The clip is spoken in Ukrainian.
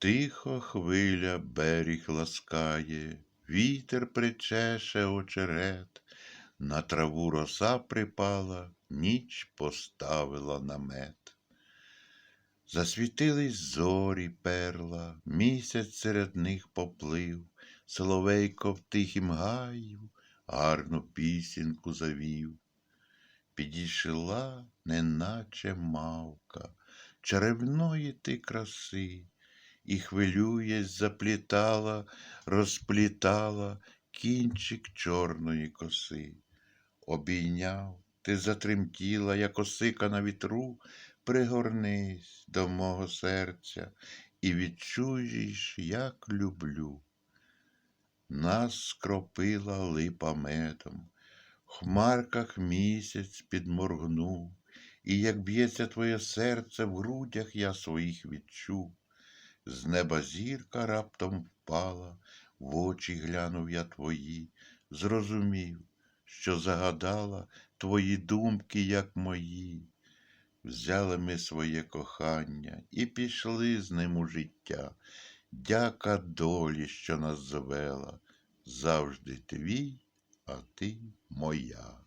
Тихо хвиля берег ласкає, вітер причеше очерет, на траву роса припала, ніч поставила намет. Засвітились зорі перла, місяць серед них поплив, Соловейко в тихім гаю гарну пісеньку завів. Підійшла, неначе мавка, чарівної ти краси, і, хвилюєсь, заплітала, розплітала кінчик чорної коси. Обійняв, ти затремтіла, як осика на вітру, пригорнись до мого серця і відчуєш, як люблю. Нас скропила липа медом, в хмарках місяць підморгнув, і як б'ється твоє серце в грудях я своїх відчув. З неба зірка раптом впала, в очі глянув я твої, зрозумів, що загадала твої думки, як мої. Взяли ми своє кохання і пішли з ним у життя. Дяка долі, що нас завела, завжди твій, а ти моя.